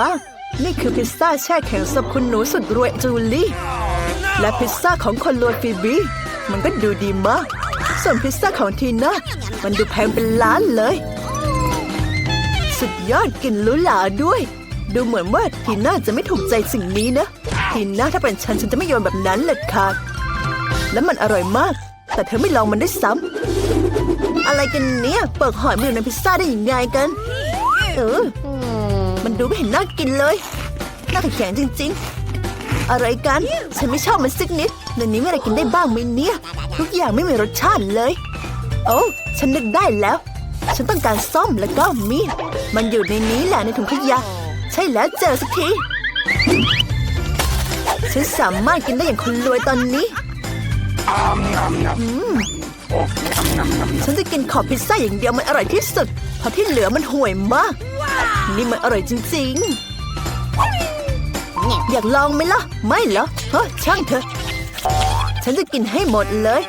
บ้างนี่คือพิซซ่าแช่แข็งสำหรับคุณหนูสุดรวยจูลี่ และพิซซ่าของคนรวยฟีบีมันก็ดูดีมาก ส่วนพิซซ่าของทีน่ามันดูแพงเป็นล้านเลย สุดยอดกลิ่นหรูหราด้วย ดูเหมือนว่าทีน่าจะไม่ถูกใจสิ่งนี้นะ ทีน่าถ้าเป็นฉันฉันจะไม่โยนแบบนั้นเลยค่ะ แล้วมันอร่อยมาก แต่เธอไม่ลองมันได้ซ้ำอะไรกันเนี่ยเปิดหอยมาอยู่ในพิซซ่าได้ยังไงกัน เออ มันดูไม่เห็นน่ากินเลย น่าขยแข็งจริง ๆ อะไรกัน ฉันไม่ชอบมันสักนิดในนี้มีอะไรกินได้บ้างไหมเนี่ย ทุกอย่างไม่มีรสชาติเลย โอ้ ฉันนึกได้แล้ว ฉันต้องการซ่อมแล้วก็มีด มันอยู่ในนี้แหละในถุงขยะ ใช่แล้วเจอสักที ฉันสามารถกินได้อย่างคนรวยตอนนี้ฉันจะกินขอบพิซซ่าอย่างเดียวมันอร่อยที่สุดเพราะที่เหลือมันห่วยมาก นี่มันอร่อยจริงๆ อยากลองไหมล่ะ ไม่เหรอเฮ้ยช่างเถอะ ฉันจะกินให้หมดเลย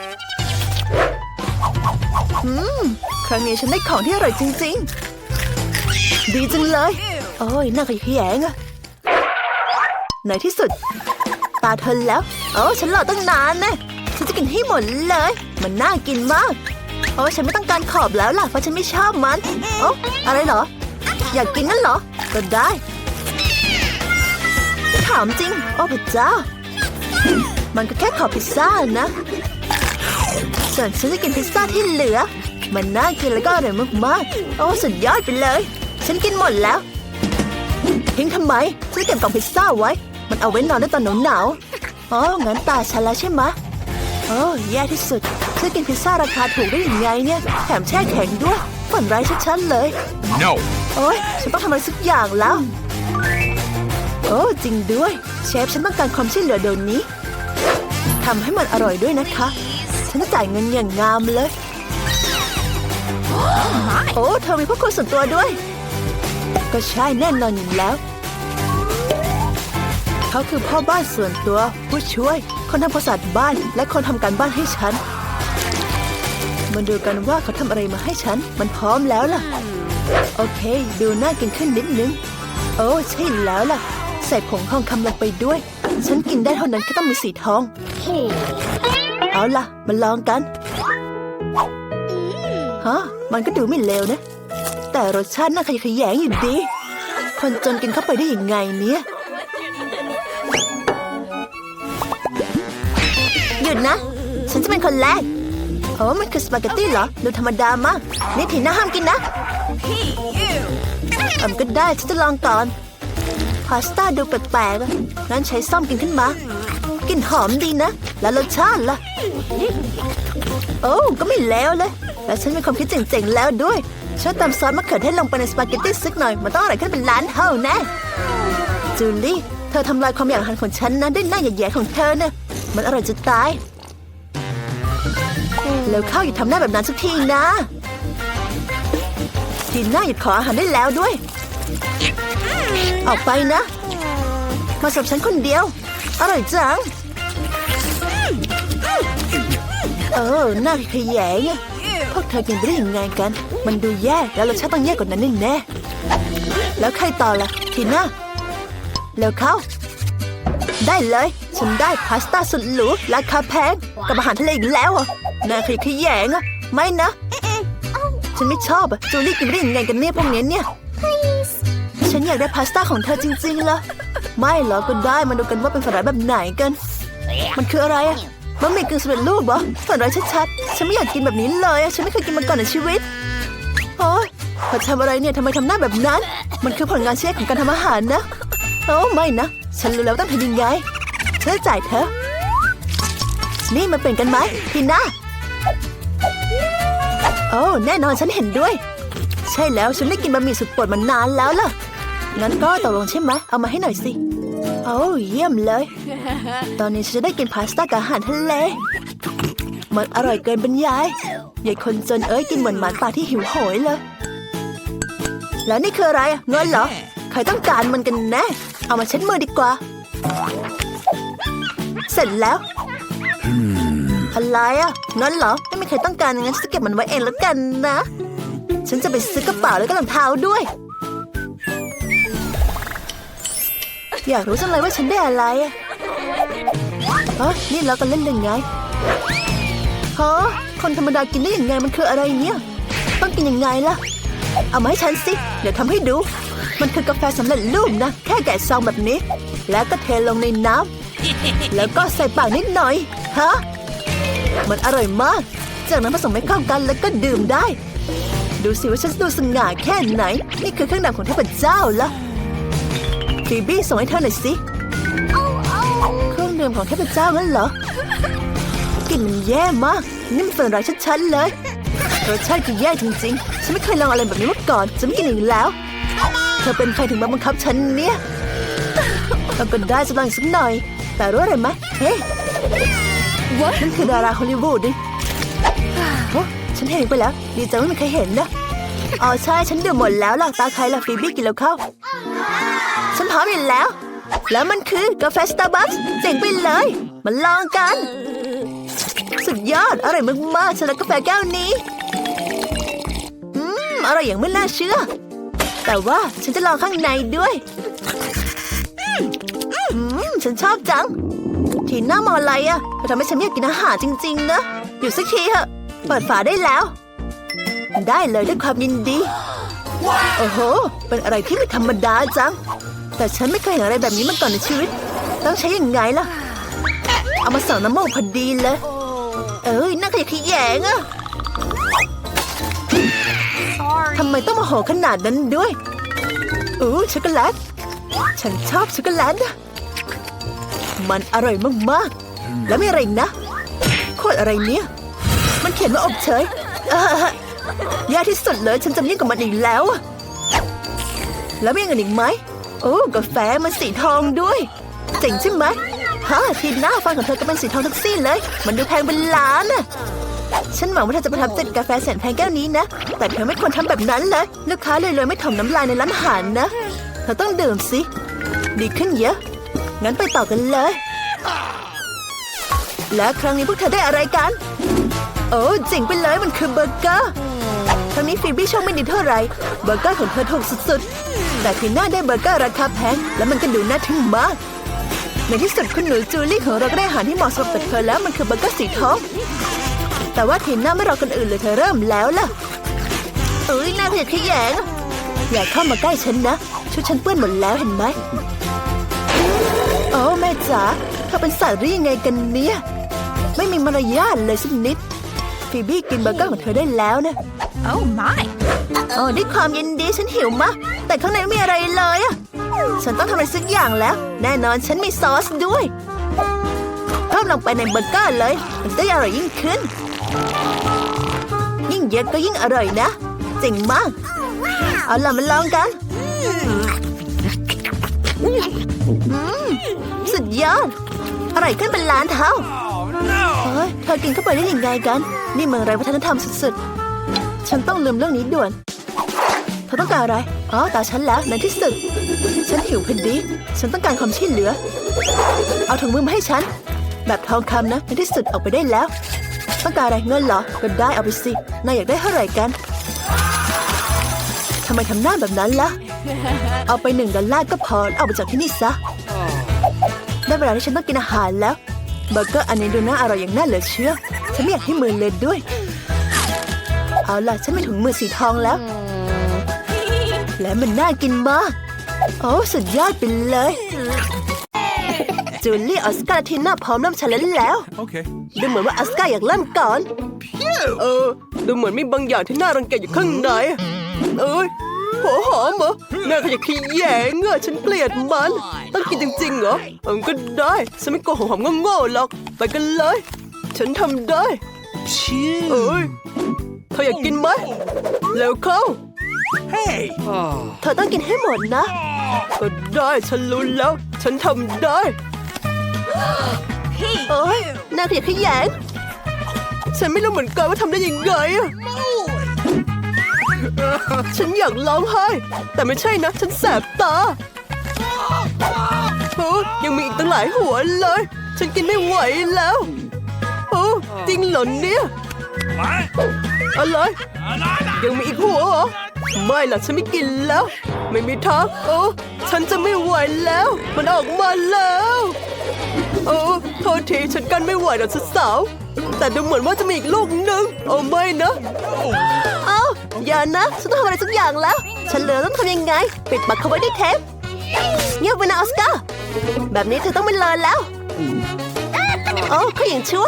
อืมครั้งนี้ฉันได้ของที่อร่อยจริง ๆ ดีจังเลย โอ้ยน่าขยแยงอะในที่สุด ตาเธอแล้ว โอ้ฉันรอตั้งนานนะฉันจะกินให้หมดเลย มันน่ากินมากโอ้ฉันไม่ต้องการขอบแล้วล่ะเพราะฉันไม่ชอบมันโอ้อะไรเหรอ อยากกินนั่นเหรอ ก็ได้ ถามจริง โอ้พระเจ้า มันก็แค่ขอบพิซซ่านะ ส่วนฉันจะกินพิซซ่าที่เหลือ มันน่ากินแล้วก็อร่อยมากๆ โอ้สุดยอดไปเลย ฉันกินหมดแล้ว ทิ้งทำไม ฉันเก็บกล่องพิซซ่าไว้ มันเอาไว้นอนได้ตอนหนาวๆอ๋องั้นตาฉันแล้วใช่ไหมโอ้แย่ที่สุดฉันกินพิซซ่าราคาถูกได้ยังไงเนี่ย แถมแช่แข็งด้วย ฝันร้ายชัดๆเลย No. โอ้ยฉันต้องทำอะไรสักอย่างแล้ว โอ้จริงด้วย เชฟฉันต้องการความช่วยเหลือเดี๋ยวนี้ทำให้มันอร่อยด้วยนะคะ ฉันจะจ่ายเงินอย่างงามเลย โอ้เธอมีพวกคุณส่วนตัวด้วย ก็ใช่แน่นอนอยู่แล้ว เขาคือพ่อบ้านส่วนตัว ผู้ช่วย คนทำความสะอาดบ้านและคนทำการบ้านให้ฉันมาดูกันว่าเขาทำอะไรมาให้ฉัน มันพร้อมแล้วล่ะ โอเค ดูน่ากินขึ้นนิดนึง โอ้ ใช่แล้วล่ะ ใส่ผงทองคำลงไปด้วย ฉันกินได้เท่านั้นก็ต้องมีสีทอง เอาล่ะ มาลองกันฮะมันก็ดูไม่เลวนะ แต่รสชาติน่าขยะแขยงอยู่ดี คนจนกินเข้าไปได้ยังไงเนี่ย หยุดนะ ฉันจะเป็นคนแรก โอ้มันคือสปาเกตตี้เหรอ ดูธรรมดามาก นี่ถีน่าห้ามกินนะทำก็ได้ฉันจะลองก่อน พาสต้าดูแปลกๆอะงั้นใช้ซ่อมกินขึ้นมากลิ่นหอมดีนะ แล้วรสชาติล่ะ โอ้ก็ไม่แล้วเลย แล้วฉันมีความคิดเจ๋งๆแล้วด้วยช่วยตำซอสมะเขือเทศลงไปในสปาเกตตี้สักหน่อย มันต้องอร่อยขึ้นเป็นล้านเท่าแน่จูลี่ เธอทำลายความอยากอาหารของฉันนะด้วยหน้าแย่ๆของเธอเนะมันอร่อยจะตาย แล้วเข้าอย่าทำหน้าแบบนั้นสักทีนะทีหน้าหยุดขออาหารได้แล้วด้วย ออกไปนะ มาสับฉันคนเดียว อร่อยจัง เออหน้าขยแยงพวกเธอกินไปได้ยังไงกัน มันดูแย่แล้วรสชาติต้องแย่กว่านั้นแน่แล้วใครต่อล่ะ ทีน่าเร็วเขาได้เลย ฉันได้พาสต้าสุดหรูราคาแพงกับอาหารทะเลอีกแล้วอะ น่าขยขยแยงอะไม่นะ ฉันไม่ชอบอะจูลี่กินไม่ได้ยังไงกันเนี่ยพวกเนี้ยเนี่ย ฉันอยากได้พาสต้าของเธอจริงๆเหรอไม่เหรอก็ได้มาดูกันว่าเป็นฝันร้ายแบบไหนกัน มันคืออะไรอะบะหมี่กึ่งสำเร็จรูปเหรอฝันร้ายชัดๆ ฉันไม่อยากกินแบบนี้เลยอะฉันไม่เคยกินมาก่อนในชีวิตโอ้ยพอทำอะไรเนี่ยทำไมทำหน้าแบบนั้น มันคือผลงานชิ้นแรกของการทำอาหารนะโอ้ไม่นะ ฉันรู้แล้วว่าต้องทำยังไงฉันจะจ่ายเธอ นี่มาเป็นกันไหมทีน่า โอ้แน่นอนฉันเห็นด้วย ใช่แล้วฉันไม่กินบะหมี่สุดโปรดมานานแล้วล่ะงั้นก็ตกลงใช่ไหมเอามาให้หน่อยสิโอ้เยี่ยมเลย ตอนนี้ฉันจะได้กินพาสต้ากับอาหารทะเลมันอร่อยเกินบรรยายยายคนจนเอ้ยกินเหมือนหมาป่าที่หิวโหยเลย แล้วนี่คืออะไรเงินเหรอ ใครต้องการมันกันแน่ เอามาเช็ดมือดีกว่า เสร็จแล้ว อะไรอะเงินเหรอ ไม่มีใครต้องการงั้นฉันจะเก็บมันไว้เองแล้วกันนะ ฉันจะไปซื้อกระเป๋าแล้วก็รองเท้าด้วย อยากรู้จังเลยว่าฉันได้อะไรอะเฮ้ยนี่เรากันเล่นยังไงฮะคนธรรมดากินได้ยังไงมันคืออะไรเนี่ย ต้องกินยังไงล่ะ เอามาให้ฉันสิ เดี๋ยวทำให้ดู มันคือกาแฟสำเร็จรูปนะ แค่แกะซองแบบนี้ แล้วก็เทลงในน้ำแล้วก็ใส่ปากนิดหน่อย ฮะ มันอร่อยมาก จากนั้นผสมให้เข้ากันแล้วก็ดื่มได้ ดูสิว่าฉันดูสง่าแค่ไหน นี่คือเครื่องดื่มของเทพเจ้าละฟีบี้ส่งให้เธอหน่อยสิเครื่องดื่มของเทพเจ้างั้นเหรอกลิ่นมันแย่มากนี่มันฝันร้ายชัดๆเลยรสชาติคือแย่จริงๆ ฉันไม่เคยลองอะไรแบบนี้มาก่อน จะไม่กินอีกแล้ว เธอเป็นใครถึงมาบังคับฉันเนี่ยเราก็ได้จะลองอีกสักหน่อย แต่รู้อะไรไหมเฮ้ ยนั่นคือดาราฮอลลีวูดดิโอ้ฉันเห็นไปแล้ว ดีจังไม่มีใครเห็นนะ อ๋อใช่ ฉันดื่มหมดแล้วหลักตาใครล่ะฟีบี้กินแล้วเข้า ฉันพร้อมอยู่แล้ว แล้วมันคือกาแฟสตาร์บัคส์เจ๋งไปเลย มาลองกัน สุดยอด อร่อยมากๆฉันรักกาแฟแก้วนี้ อืม อร่อยอย่างไม่น่าเชื่อ แต่ว่าฉันจะลองข้างในด้วย อืม ฉันชอบจัง ทีน่ามองอะไรอะมันทำให้ฉันอยากกินอาหารจริง ๆ นะ อยู่สักทีเถอะ เปิดฝาได้แล้ว ได้เลยด้วยความยินดี โอ้โห เป็นอะไรที่ไม่ธรรมดาจัง แต่ฉันไม่เคยเห็นอะไรแบบนี้มาก่อนในชีวิต ต้องใช้ยังไงล่ะ เอามาส่องน้ำมูกพอดีเลย เอ้ยน่าขยะแขยงอะทำไมต้องมาโหขนาดนั้นด้วย อู้ช็อกโกแลต ฉันชอบช็อกโกแลตนะ มันอร่อยมากๆ แล้วมีอะไรอีกนะโคตรอะไรเนี่ย มันเขียนว่าอบเฉยเออแย่ที่สุดเลยฉันจะไม่ยุ่งกับมันอีกแล้วอะแล้วมีอย่างอื่นอีกไหม โอ้กาแฟมันสีทองด้วย เจ๋งใช่ไหมฮะทีหน้าฟันของเธอก็เป็นสีทองทั้งสิ้นเลย มันดูแพงเป็นล้านน่ะฉันหวังว่าเธอจะประทับใจกับกาแฟแสนแพงแก้วนี้นะ แต่เธอไม่ควรทำแบบนั้นเลย ลูกค้าเลยเลยไม่ถมน้ำลายในร้านอาหารนะ เธอต้องดื่มสิ ดีขึ้นเยอะ งั้นไปต่อกันเลย และครั้งนี้พวกเธอได้อะไรกัน โอ้เจ๋งไปเลยมันคือเบอร์เกอร์ครั้งนี้ฟีบี้โชคไม่ดีเท่าไหร่เบอร์เกอร์ของเธอถูกสุดๆ แต่ทีน่าได้เบอร์เกอร์ราคาแพงและมันก็ดูน่าทึ่งมากในที่สุดคุณหนูจูลี่ของเราก็ได้อาหารที่เหมาะสมกับเธอแล้วมันคือเบอร์เกอร์สีทองแต่ว่าทีน่าไม่รอคนอื่นเลยเธอเริ่มแล้วล่ะเอ้ยน่าขยะแขยงอย่าเข้ามาใกล้ฉันนะชุดฉันเปื้อนหมดแล้วเห็นไหม โอ้แม่จ๋าเธอเป็นสัตว์หรือยังไงกันเนี่ย ไม่มีมารยาทเลยสักนิด ฟีบี้กินเบอร์เกอร์ของเธอได้แล้วนะ Oh my! โอ้ด้วยความยินดีฉันหิวมาก แต่ข้างในไม่มีอะไรเลยอะฉันต้องทำอะไรสักอย่างแล้ว แน่นอนฉันมีซอสด้วยเพิ่มลงไปในเบอร์เกอร์เลย มันจะอร่อยยิ่งขึ้น ยิ่งเยอะก็ยิ่งอร่อยนะเจ๋งมาก เอาล่ะมาลองกันอืม สุดยอด อร่อยขึ้นเป็นล้านเท่าเฮ้ยเธอกินเข้าไปได้ยังไงกัน นี่เมืองไรวัฒนธรรมสุดๆ ฉันต้องลืมเรื่องนี้ด่วน เธอต้องการอะไร อ๋อ ตาฉันแล้วในที่สุด ฉันหิวพอดี ฉันต้องการความช่วยเหลือ เอาถุงมือมาให้ฉัน แบบทองคำนะ ในที่สุดออกไปได้แล้ว ต้องการอะไรเงินเหรอ ก็ได้เอาไปสิ นายอยากได้เท่าไหร่กันำไมทำหน้าแบบนั้นล่ะ เอาไปหนึ่งดอลลาร์ก็พอเอาไปจากที่นี่ซะ ได้เวลาที่ฉันต้องกินอาหารแล้วเบอร์เกอร์อันนี้ดูน่าอร่อยอย่างน่าเหลือเชื่อ ฉันไม่อยากให้มือเล็ดด้วย เอาล่ะ ฉันมีถุงมือสีทองแล้ว และมันน่ากินมาก โอ้สุดยอดไปเลย จูลี่ออสการ์และทีน่าพร้อมเริ่มชันเลนแล้ว Okay. ดูเหมือนว่าออสการ์อยากเริ่มก่อน เออ ดูเหมือนมีบางอย่างที่น่ารังเกียจอยู่ข้างใน เอ้ยหัวหอมเหรอแม่ขยะขี้แยงอะฉันเกลียดมัน ต้องกินจริงๆเหรอเออก็ได้ ฉันไม่โกหกหอมโง่ๆหรอก ไปกันเลย ฉันทำได้เอ้ยเธออยากกินไหมเร็วเข้า Hey. เธอต้องกินให้หมดนะ ก็ได้ฉันรู้แล้ว ฉันทำได้เอ้ยน่าเกลียดขยงฉันไม่รู้เหมือนกันว่าทำได้ยังไงอะ ฉันอยากร้องไห้ แต่ไม่ใช่นะ ฉันแสบตาโอ้ยังมีอีกตั้งหลายหัวเลย ฉันกินไม่ไหวแล้วโอ้จริงเหรอเนี่ยอะไรยังมีอีกหัวเหรอไม่ล่ะฉันไม่กินแล้ว ไม่มีทางโอ้ฉันจะไม่ไหวแล้ว มันออกมาแล้วโอ้โทษทีฉันกันไม่ไหวแล้วสาวแต่ดูเหมือนว่าจะมีอีกลูกหนึ่งโอ้ไม่นะเอ้า อย่านะฉันต้องทำอะไรสักอย่างแล้ว ฉันเหลือต้องทำยังไง ปิดปากเขาไว้ด้วยเทปเงียบไปนะออสการ์แบบนี้เธอต้องเป็นเลยแล้วโอ้เขาอย่างชั่ว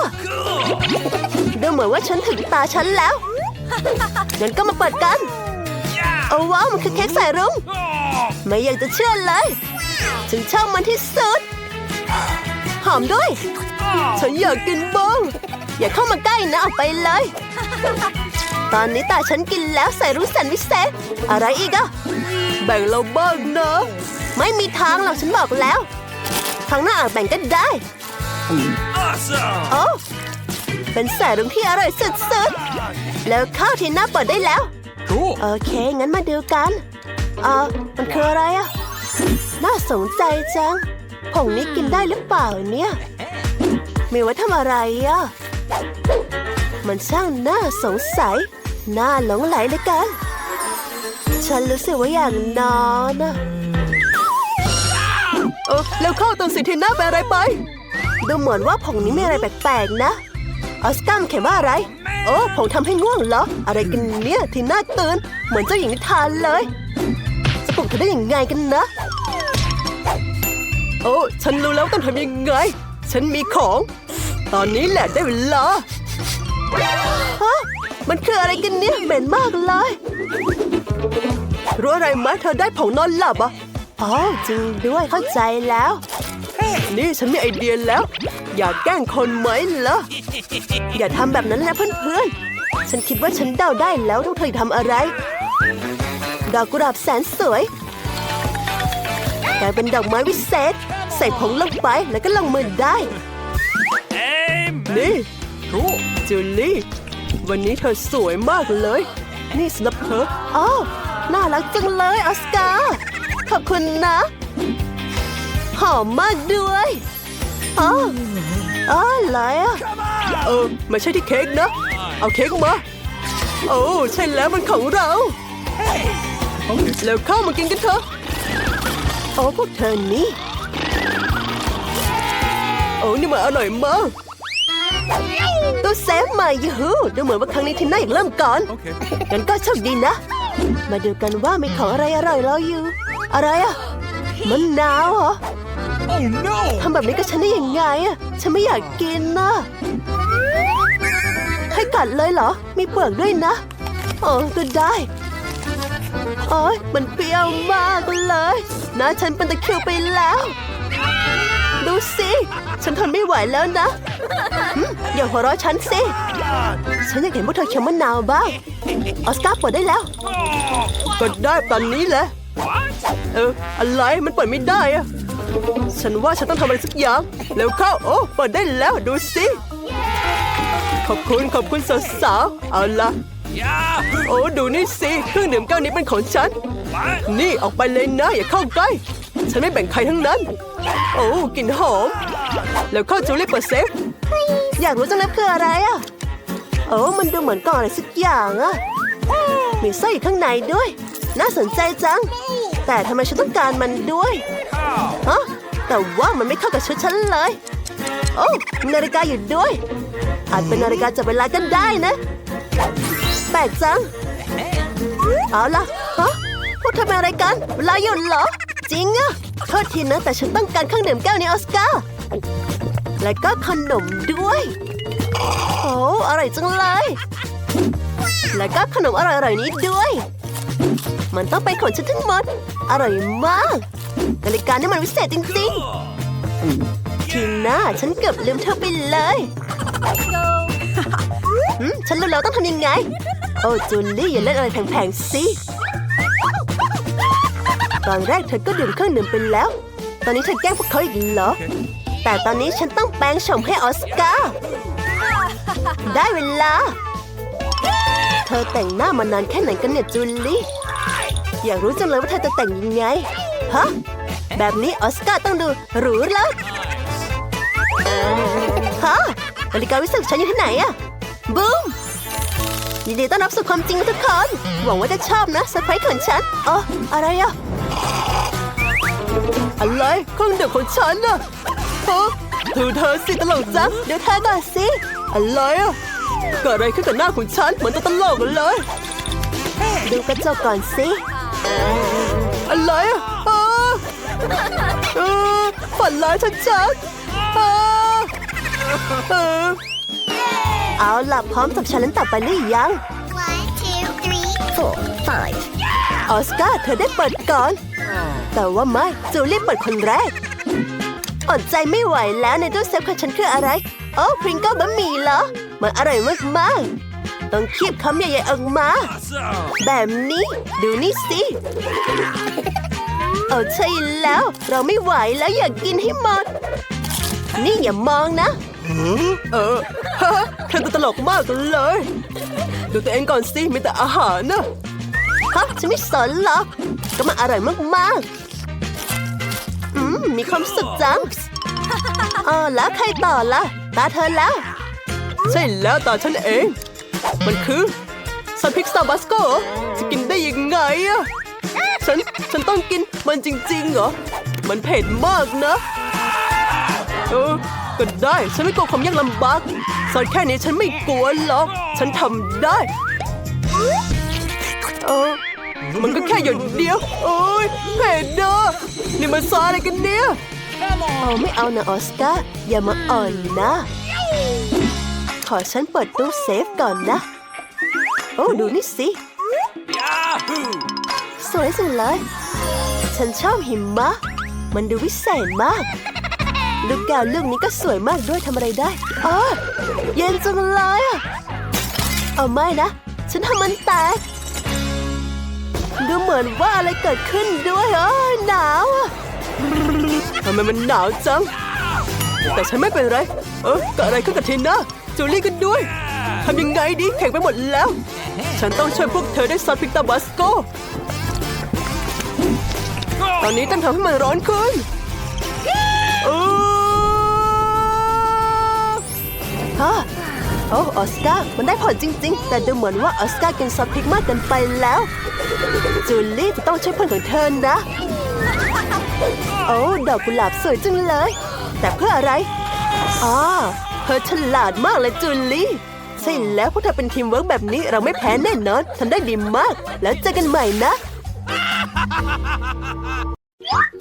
ดูเหมือนว่าฉันถึงตาฉันแล้วงั้นก็มาเปิดกันโอ้ว้าวมันคือเค้กใส่รุ้งไม่อยากจะเชื่อเลยฉันชอบมันที่สุดหอมด้วย ฉันอยากกินบ้างอย่าเข้ามาใกล้นะออกไปเลย ตอนนี้ตาฉันกินแล้วใส่รู้แสนวิเศษ อะไรอีกอะแบ่งเราบ้างนะ ไม่มีทางหรอกฉันบอกแล้ว ครั้งหน้าอาจแบ่งกันได้ Awesome! โอ้เป็นแสรุงที่อร่อยสุดๆ แล้วข้าวที่หน้าเปิดได้แล้ว Cool. โอเค งั้นมาดูกัน เออมันคืออะไรอะน่าสนใจจัง ผงนี้กินได้หรือเปล่าเนี่ย มีไว้ทำอะไรอะมันช่างน่าสงสัย น่าหลงไหลเหลยกัน ฉันรู้สึกว่าอย่างนอนอะเออแล้วเข้าตัวสิทีน่าเป็นอะไรไป ดูเหมือนว่าผงนี้มีอะไรแปลกๆนะ ออสการ์มันเขียนว่าอะไร โอ้ผงทำให้ง่วงเหรอ อะไรกันเนี่ยทีน่าตื่น เหมือนเจ้าหญิงนิทานเลย จะปลุกเธอได้ยังไงกันนะ โอ้ฉันรู้แล้วต้องทำยังไง ฉันมีของ ตอนนี้แหละได้เวลาฮะ มันคืออะไรกันเนี่ยเหม็นมากเลยรู้อะไรไหมเธอได้ผงนอนหลับอะอ๋อจริงด้วยเข้าใจแล้ว นี่ฉันมีไอเดียแล้ว อยากแกล้งคนไหมเหรออย่าทำแบบนั้นนะเพื่อนๆ ฉันคิดว่าฉันเดาได้แล้วทุกเธอทำอะไร ดอกกุหลาบแสนสวยกลายเป็นดอกไม้วิเศษ ใส่ผงลงไปแล้วก็ลงมือได้ Amen. นี่ Cool. จูลี่ วันนี้เธอสวยมากเลย นี่สำหรับเธออ้าวน่ารักจังเลยออสการ์ขอบคุณนะ หอมมากด้วยอ๋ออ๋ออะไรอะเออไม่ใช่ที่เค้กนะ เอาเค้กมาโอ้ใช่แล้วมันของเราแล้วเข้ามากินกันเถอะโอ้พวกเธอนี่โอ้นี่มันอร่อยมาก ตัวเซฟใหม่ยูฮูดูเหมือนว่าครั้งนี้ทีน่าอยากเริ่มก่อนงั้นก็โชคดีนะ มาดูกันว่ามีของอะไรอร่อยรออยู่ อะไรอะมันนาวเหรอ Oh no! ทำแบบนี้กับฉันได้ยังไงอะฉันไม่อยากกินนะให้กัดเลยเหรอ มีเปลือกด้วยนะโอ้ก็ได้โอ้ยมันเปรี้ยวมากเลยนะฉันเป็นตะคิวไปแล้ว ดูสิ ฉันทนไม่ไหวแล้วนะ อย่าหัวเราะฉันสิ ฉันอยากเห็นพวกเธอเคี้ยวมะนาวบ้าง ออสการ์เปิดได้แล้ว ก็ได้ตอนนี้แหละ เออ อะไร มันเปิดไม่ได้อะฉันว่าฉันต้องทำอะไรสักอย่าง แล้วเข้า โอ้ เปิดได้แล้วดูสิ ขอบคุณ ขอบคุณสาวๆ เอาละ yeah. โอ้ ดูนี่สิ เครื่องดื่มแก้วนี้เป็นของฉัน What? นี่ออกไปเลยนะ อย่าเข้าใกล้ ฉันไม่แบ่งใครทั้งนั้น โอ้กลิ่นหอม แล้วเข้าจูลี่เปิดเซฟ อยากรู้จังเลยคืออะไรอะโอ้มันดูเหมือนกล่องอะไรสักอย่างอะ มีสร้อยอยู่ข้างในด้วย น่าสนใจจัง แต่ทำไมฉันต้องการมันด้วย How? ฮะแต่ว่ามันไม่เข้ากับชุดฉันเลย โอ้มีนาฬิกาอยู่ด้วย อาจเป็นนาฬิกาจับเวลากันได้นะ แปลกจัง เอาล่ะฮะพวกเธอเป็นอะไรกัน เวลาหยุดเหรอ จริงอะโทษทีนะแต่ฉันต้องการเครื่องดื่มแก้วนี้ออสการ์และก็ขนมด้วย โอ้อร่อยจังเลย แล้วก็ขนมอร่อยๆนี้ด้วย มันต้องเป็นของฉันทั้งหมด อร่อยมากนาฬิกานี่มันวิเศษจริงๆ ทีน่าฉันเกือบลืมเธอไปเลยหืมฉันรู้แล้วต้องทำยังไง โอ้จูลี่อย่าเล่นอะไรแพงๆสิ ตอนแรกเธอก็ดื่มเครื่องดื่มไปแล้ว ตอนนี้เธอแกล้งพวกเขาอีกเหรอ แต่ตอนนี้ฉันต้องแปลงโฉมให้ออสการ์ ได้เวลา เธอแต่งหน้ามานานแค่ไหนกันเนี่ยจูลี่ อยากรู้จังเลยว่าเธอจะแต่งยังไง ฮะ แบบนี้ออสการ์ต้องดูหรูแล้วฮะนาฬิกาวิเศษฉันอยู่ที่ไหนอะบูมยินดีต้อนรับสู่ความจริงนะทุกคน หวังว่าจะชอบนะเซอร์ไพรส์ของฉันอ๋ออะไรอะ อะไรเครื่องดื่มของฉันน่ะฮะดูเธอสิตลกจังเดี๋ยวเธอก่อนสิ อะไรอะเกิดอะไรขึ้นกับหน้าของฉันเหมือนตัวตลกเลย ดูกระจกก่อนสิ อะไรอะอ้าเออฝันร้ายชัดๆอ้าเออเอาล่ะพร้อมกับฉันเล่นต่อไปหรือยัง One, two, three, four, five. ออสการ์เธอได้เปิดก่อน แต่ว่าไม่จูลี่เปิดคนแรก อดใจไม่ไหวแล้วในตู้เซฟของฉันคืออะไร โอ้พริงเกิลบะหมี่เหรอ มันอร่อยมากๆต้องคีบคำใหญ่ๆออกมา แบบนี้ดูนี่สิเอาใช่แล้ว เราไม่ไหวแล้วอยากกินให้หมด นี่อย่ามองนะเออฮะเธอตลกมากเลย ดูตัวเองก่อนสิมีแต่อาหารนะ ฮะฉันไม่สนหรอกก็มันอร่อยมากๆ อืม มีความสุขจังเออแล้วใครต่อละตาเธอแล้ว ใช่แล้วตาฉันเอง มันคือซอสพริกซาบาสโกจะกินได้ยังไงอะฉัน ฉันต้องกินมันจริงๆเหรอ มันเผ็ดมากนะ เออ ก็ได้ ฉันไม่กลัวความยากลำบากซอสแค่นี้ฉันไม่กลัวหรอก ฉันทำได้ เออ มันก็แค่หยดเดียว โอ้ยเผ็ดเด้อนี่มันซออะไรกันเนี่ยเอาไม่เอานะออสการ์อย่ามาอ่อนนะ ขอฉันเปิดตู้เซฟก่อนนะ โอ้ดูนี่สิสวยจังเลย ฉันชอบหิมะ มันดูวิเศษมาก ลูกแก้วลูกนี้ก็สวยมากด้วยทำอะไรได้อ๋อเย็นจังเลยอะเอาไม่นะ ฉันทำมันแตก ดูเหมือนว่าอะไรเกิดขึ้นด้วยเอ้ยหนาวทำไมมันหนาวจัง แต่ฉันไม่เป็นไร เออเกิดอะไรขึ้นกับทีน่าจูลี่ก็ด้วยทำยังไงดีแข็งไปหมดแล้ว ฉันต้องช่วยพวกเธอได้ซอสพริกตาบาสโก ตอนนี้ต้องทำให้มันร้อนขึ้นเออฮะ อ้ออสการ์มันได้ผลจริง ๆ แต่ดูเหมือนว่าออสการ์กินซอสพริกมากเกินไปแล้ว จูลี่จะต้องช่วยเพื่อนของเธอนะ โอ้ดอกกุหลาบสวยจังเลย แต่เพื่ออะไรอ๋อเธอฉลาดมากเลยจูลี่ใช่แล้วพวกเธอเป็นทีมเวิร์กแบบนี้เราไม่แพ้แน่นอนทำได้ดีมาก แล้วเจอกันใหม่นะ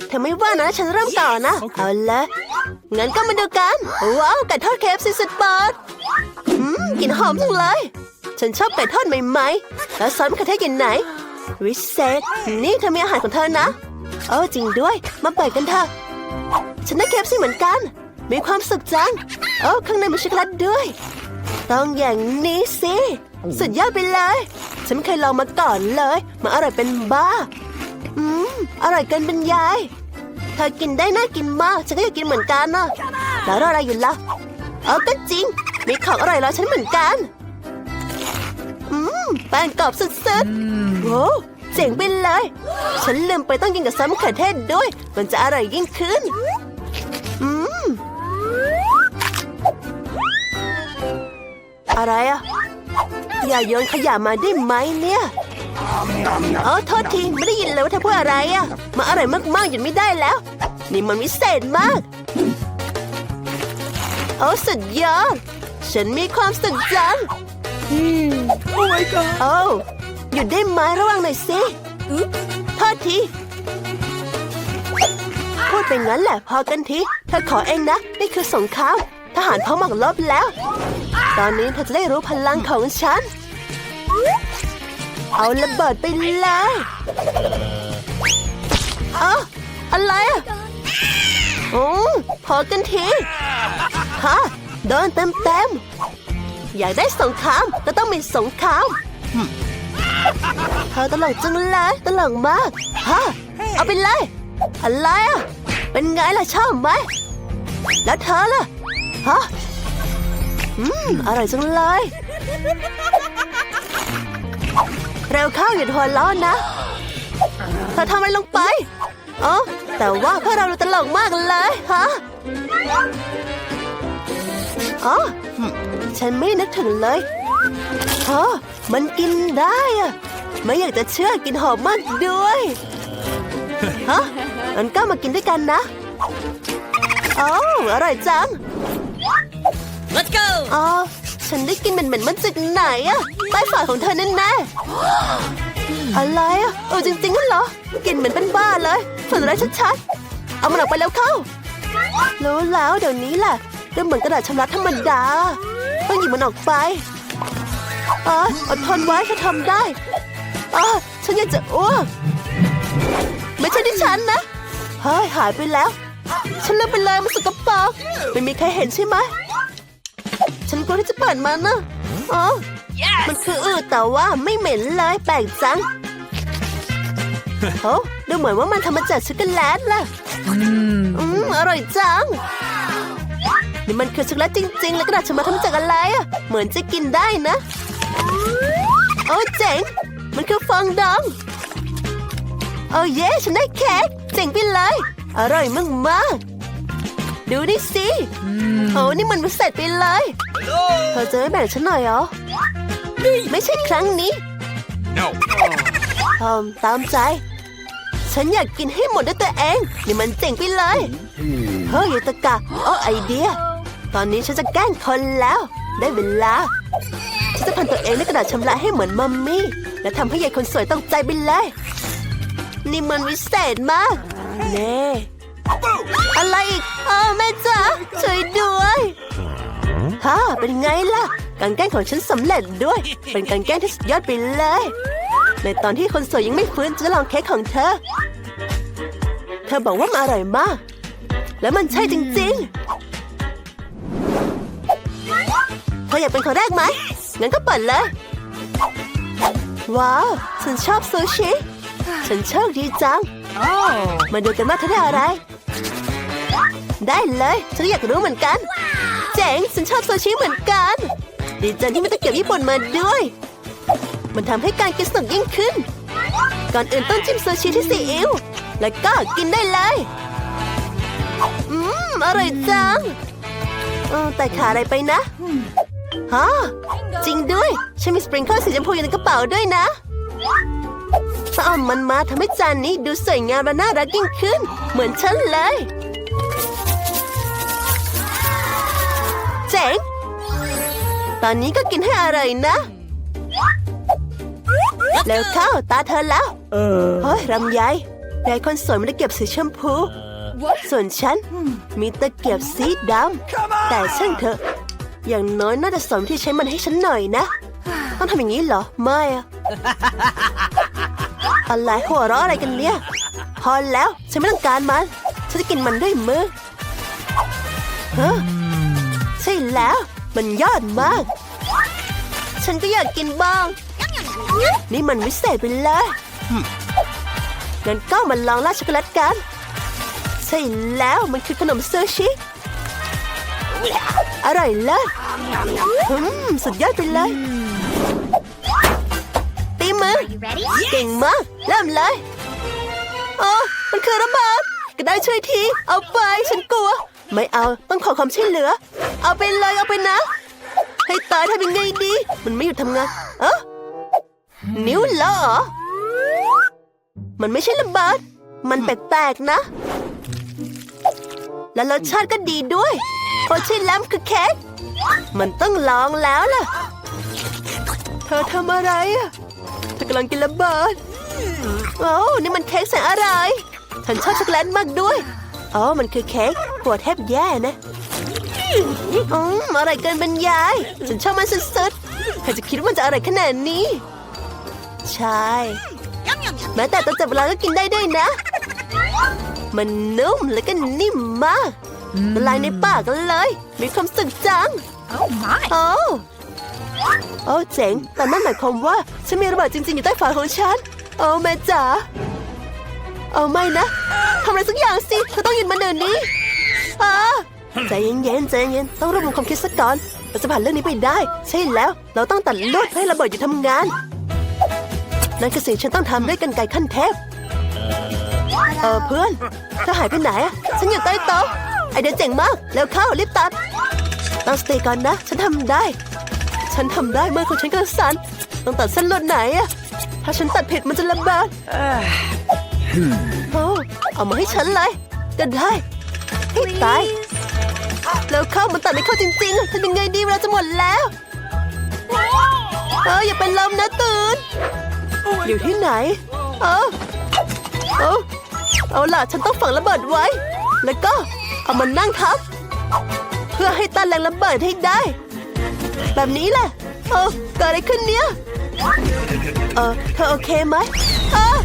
เธอไม่ว่านะฉันเริ่มก่อนนะ เอาละงั้นก็มาดูกัน ว้าวไก่ทอดเคฟซีสุดปอดอืม กลิ่นหอมจังเลย ฉันชอบไก่ทอดใหม่ๆ แล้วซอสมะเขือเทศกลิ่นไหน วิเศษ นี่เธอมีอาหารของเธอนะโอ้จริงด้วย มาเปิดกันเถอะ ฉันได้เคฟซี่เหมือนกัน มีความสุขจัง โอ้ข้างในมีช็อกโกแลตด้วย ต้องอย่างนี้สิ สุดยอดไปเลย ฉันไม่เคยลองมาก่อนเลย มาอร่อยเป็นบ้า อืม อร่อยเกินบรรยาย เธอกินได้น่ากินมาก ฉันก็อยากกินเหมือนกันนะแล้วรออะไรอยู่ล่ะ เออก็จริง มีของอร่อยรอฉันเหมือนกัน อืมแป้งกรอบสุดๆโว้เจ๋งไปเลย ฉันลืมไปต้องกินกับซอสมะเขือเทศด้วย มันจะอร่อยยิ่งขึ้น อืม อะไรอะอย่าโยนขยะมาได้ไหมเนี่ยเออโทษที ไม่ได้ยินเลยว่าเธอพูดอะไรอะมาอร่อยมากๆหยุดไม่ได้แล้ว นี่มันวิเศษมาก โอ้สุดยอด ฉันมีความสุขจัง Oh my god! โอ้หยุดได้ไหมระวังหน่อยสิโทษที พูดไปงั้นแหละพอกันทีเธอขอเองนะ นี่คือสงครามทหารพร้อมหมอกลบแล้ว ตอนนี้เธอจะได้รู้พลังของฉัน เอาระเบิดไปเลยเอ้าอะไรอะโอ้พอกันที ฮะ โดนเต็มเต็มๆอยากได้สงครามก็ต้องมีสงครามหึเธอตลกจังเลยตลกมากฮะเอาไปเลยอะไรอะเป็นไงล่ะชอบไหมแล้วเธอล่ะฮะอืมอร่อยจังเลยเร็วเข้าอย่าหัวร้อนนะเธอทำอะไรลงไปเอ๋อแต่ว่าพวกเราดูตลกมากเลยฮะ อ๋อฉันไม่นึกถึงเลยฮะมันกินได้อะไม่อยากจะเชื่อกินหอมมากด้วยฮะงั้นก็มากินด้วยกันนะโอ้อร่อยจัง Let's go! อ๋อฉันได้กินเหม็นๆมันจากไหนอะใต้ฝาของเธอแน่แน่ๆอะไรอะเออจริงๆนั่นเหรอ กินเหมือนเป็นบ้าเลย ฝันร้ายชัดๆ เอามันออกไปแล้วเข้า รู้แล้วเดี๋ยวนี้แหละ ก็เหมือนกระดาษชำระธรรมดา ต้องหยิบมันออกไปอ๋ออดทนไว้ฉันทำได้อ๋อฉันอยากจะอ้วกไม่ใช่ที่ฉันนะ เฮ้ย หายไปแล้ว ฉันลืมไปเลยมันสกปรกไม่มีใครเห็นใช่ไหม ฉันกลัวที่จะเปิดมันนะอ๋อมันคืออืดแต่ว่าไม่เหม็นเลยแปลกจังโอ้ดูเหมือนว่ามันทำมาจากช็อกโกแลตล่ะ อืม อร่อยจัง นี่มันคือช็อกโกแลตจริง ๆ แล้วกระดาษชำระทำมาจากอะไรอะ เหมือนจะกินได้นะ โอ้เจ๋ง มันคือฟองดอง โอ้เย้ฉันได้เค้กเจ๋งไปเลย อร่อยมากๆดูนี่สิโอ้นี่มันพิเศษไปเลยเธอจะไม่แบ่งฉันหน่อยเหรอ ไม่ใช่ครั้งนี้ No. เอมตามใจ ฉันอยากกินให้หมดด้วยตัวเอง นี่มันเจ๋งไปเลย เฮ้ยตะกะโอ้ไอเดีย ตอนนี้ฉันจะแกล้งคนแล้ว ได้เวลา ฉันจะพันตัวเองด้วยกระดาษชำระให้เหมือนมัมมี่ และทำให้ยายคนสวยต้องใจไปเลย นี่มันวิเศษมากเน่อะไรอีกเอ้าวแม่จ๋าช่วยด้วยฮ่าเป็นไงล่ะ การแกล้งของฉันสำเร็จด้วย เป็นการแกล้งที่สุดยอดไปเลย ในตอนที่คนสวยยังไม่ฟื้นจะลองเค้กของเธอ เธอบอกว่ามันอร่อยมาก และมันใช่จริง ๆ เธออยากเป็นคนแรกไหม งั้นก็เปิดเลย ว้าว ฉันชอบซูชิ ฉันโชคดีจัง มาดูกันว่าเธอได้อะไร ได้เลย ฉันอยากรู้เหมือนกัน เจ๋ง ฉันชอบซูชิเหมือนกัน ดีจังที่มีตะเกียบญี่ปุ่นมาด้วย มันทำให้การกินสนุกยิ่งขึ้น ก่อนอื่นต้องจิ้มซูชิที่ซีอิ๊ว แล้วก็กินได้เลย อืม อร่อยจังเออแต่ขาดอะไรไปนะ ฮะจริงด้วย ฉันมีสปริงเกิลสีชมพูอยู่ในกระเป๋าด้วยนะต้องเอามันมาทำให้จานนี้ดูสวยงามและน่ารักยิ่งขึ้น เหมือนฉันเลย เจ๋ง ตอนนี้ก็กินให้อร่อยนะแล้วเข้าตาเธอแล้วเฮ้ยรำไยยายคนสวยไม่ได้เก็บสีชมพู ส่วนฉันมีตะเกียบสีดำแต่ช่างเถอะ อย่างน้อยน่าจะสอนวิธีใช้มันให้ฉันหน่อยนะ ต้องทำอย่างนี้เหรอ ไม่อะอะไรหัวเราะอะไรกันเนี่ย พอแล้ว ฉันไม่ต้องการมัน ฉันจะกินมันด้วยมือเฮ้อใช่แล้ว มันยอดมาก ฉันก็อยากกินบ้าง นี่มันวิเศษไปเลยงั้นก็มาลองราดช็อกโกแลตกัน ใช่แล้วมันคือขนมซูชิ อร่อยเลยอืมสุดยอดไปเลยตีมือ You ready? เก่งมากเริ่มเลยโอ้มันคือระเบิดก็ได้ช่วยที เอาไปฉันกลัว ไม่เอาต้องขอความช่วยเหลือ เอาไปเลยเอาไปนะ ให้ตายทำยังไงดี มันไม่หยุดทำงานเออนิ้วเหรอ มันไม่ใช่ระเบิดมันแปลกๆนะ และรสชาติก็ดีด้วย โอชิลัมคือเค้กมันต้องลองแล้วล่ะ เธอทำอะไรอะเธอกำลังกินระเบิดโอ้นี่มันเค้กแสนอร่อยฉันชอบช็อกโกแลตมากด้วยอ๋อมันคือเค้กหัวแทบแย่นะอืมอร่อยเกินบรรยาย ฉันชอบมันสุดๆใครจะคิดว่ามันจะอร่อยขนาดนี้ ใช่แม้แต่ตอนจับเวลาก็กินได้ด้วยนะ มันนุ่มและก็นิ่มมาก ละลายในปากกันเลย มีความสุขจัง Oh my! โอ้โอ้เจ๋ง แต่นั่นหมายความว่า ฉันมีระเบิดจริง ๆ อยู่ใต้ฝาของฉัน โอ้แม่จ๋าเอาไม่นะทำอะไรสักอย่างสิเธอต้องหยุดมันเดี๋ยวนี้อ่าใจเย็นๆใจเย็นต้องรวบรวมความคิดสักก่อนเราจะผ่านเรื่องนี้ไปได้ ใช่แล้ว เราต้องตัดลวดเพื่อให้ระเบิดหยุดทำงาน นั่นคือสิ่งฉันต้องทำด้วยกันไกรขั้นเทพเออเพื่อนเธอหายไปไหนอะฉันอยู่ใต้โต๊ะ ไอเดียเจ๋งมาก แล้วเข้ารีบตัดตั้งสติก่อนนะ ฉันทำได้ ฉันทำได้เมื่อของฉันก็สั่นต้องตัดเส้นลวดไหนอะถ้าฉันตัดผิดมันจะระเบิดโอ้เอามาให้ฉันเลยก็ได้ให้ตายแล้วเข้ามันตัดไม่เข้าจริงๆอะทำยังไงดีเวลาจะหมดแล้วเอออย่าเป็นลมนะตื่นอยู่ที่ไหน เออเออเอาล่ะ ฉันต้องฝังระเบิดไว้ แล้วก็ เอามันนั่งทับ เพื่อให้ต้านแรงระเบิดให้ได้ แบบนี้แหละเออเกิดอะไรขึ้นเนี่ยเออเธอโอเคไหมเออ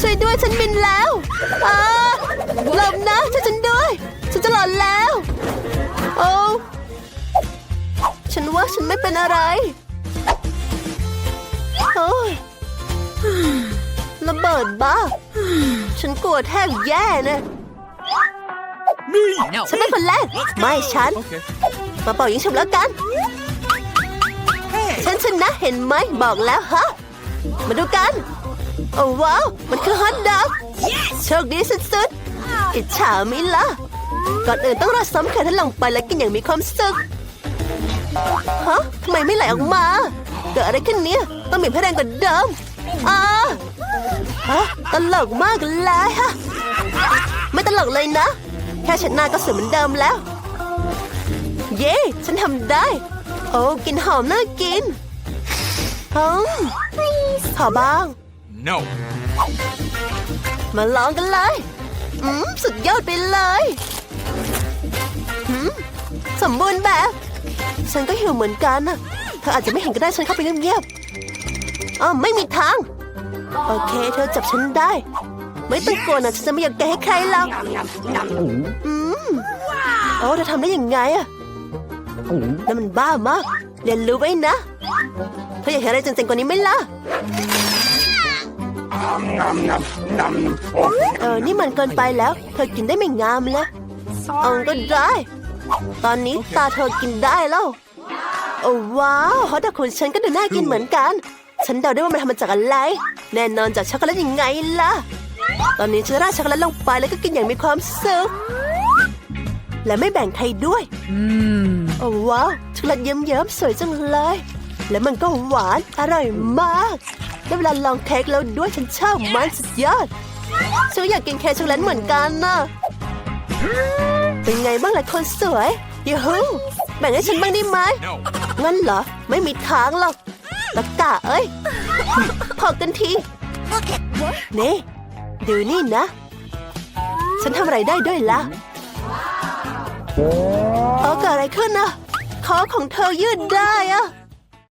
ช่วยด้วยฉันบินแล้วเออหลบนะช่วยฉันด้วย ฉันจะหลอนแล้วโอ้ฉันว่าฉันไม่เป็นอะไรโอ้ระเบิดบ้า ฉันกลัวแทบแย่นะ Me. ฉันเป็นคนแรก ไม่ฉัน Okay. มาเป่ายิงฉุบแล้วกัน ฉันชนะเห็นไหมบอกแล้วฮะ มาดูกัน โอ้ว้าว มันคือฮอตดอกโชคดีสุดๆ อิจฉาไหมิล่ะ ก่อนอื่นต้องราดซ้ำไข่ท่านลงไปแล้วกินอย่างมีความสุข ฮะทำไมไม่ไหลออกมา เกิดอะไรขึ้นเนี่ย ต้องบีบให้แรงกว่าเดิมอ่าฮะตลกมากเลยฮะ ไม่ตลกเลยนะ แค่ฉันหน้าก็สวยเหมือนเดิมแล้ว เย้ ฉันทำได้ โอ้กลินหอมน่ากินฮึมขอบ้าง No. มาลองกันเลยอืมสุดยอดไปเลยหืมสมบูรณ์แบบ ฉันก็หิวเหมือนกันนะเธออาจจะไม่เห็นก็ได้ฉันเข้าไปเงียบๆอ๋อไม่มีทาง โอเค เธอจับฉันได้ ไม่ต้องกลัวนะฉันจะไม่อยากแกให้ใครหรอกอืมโอ้เธอทำได้ยังไงอะนั่นมันบ้ามากเรียนรู้ไว้นะเธออยากเห็นอะไรเจ๋งๆกว่านี้ไหมล่ะเออ นี่มันเกินไปแล้ว เธอกินได้ไม่งามเลยเออก็ได้ ตอนนี้ตาเธอกินได้แล้ว โอ้ว้าวฮอตดอกของฉันก็ดูน่ากินเหมือนกัน ฉันเดาได้ว่ามันทำมาจากอะไร แน่นอนจากช็อกโกแลตยังไงล่ะ ตอนนี้ฉันราดช็อกโกแลตลงไปแล้วก็กินอย่างมีความสุขและไม่แบ่งใครด้วยโอ้ว้าวช็อกโกแลตเยิ้มๆสวยจังเลย และมันก็หวานอร่อยมากได้เวลาลองเค้กแล้วด้วยฉันชอบมันสุดยอดฉันอยากกินเค้กช็อกโกแลตเหมือนกันนะเป็นไงบ้างล่ะคนสวยยูฮูแบ่งให้ฉันบ้างได้ไหม No. งั้นเหรอ ไม่มีทางหรอกตะกะเอ้ย พอกันทีนี่ ดูนี่นะ ฉันทำอะไรได้ด้วยล่ะเออเกิดอะไรขึ้นนะคอของเธอยืดได้อะ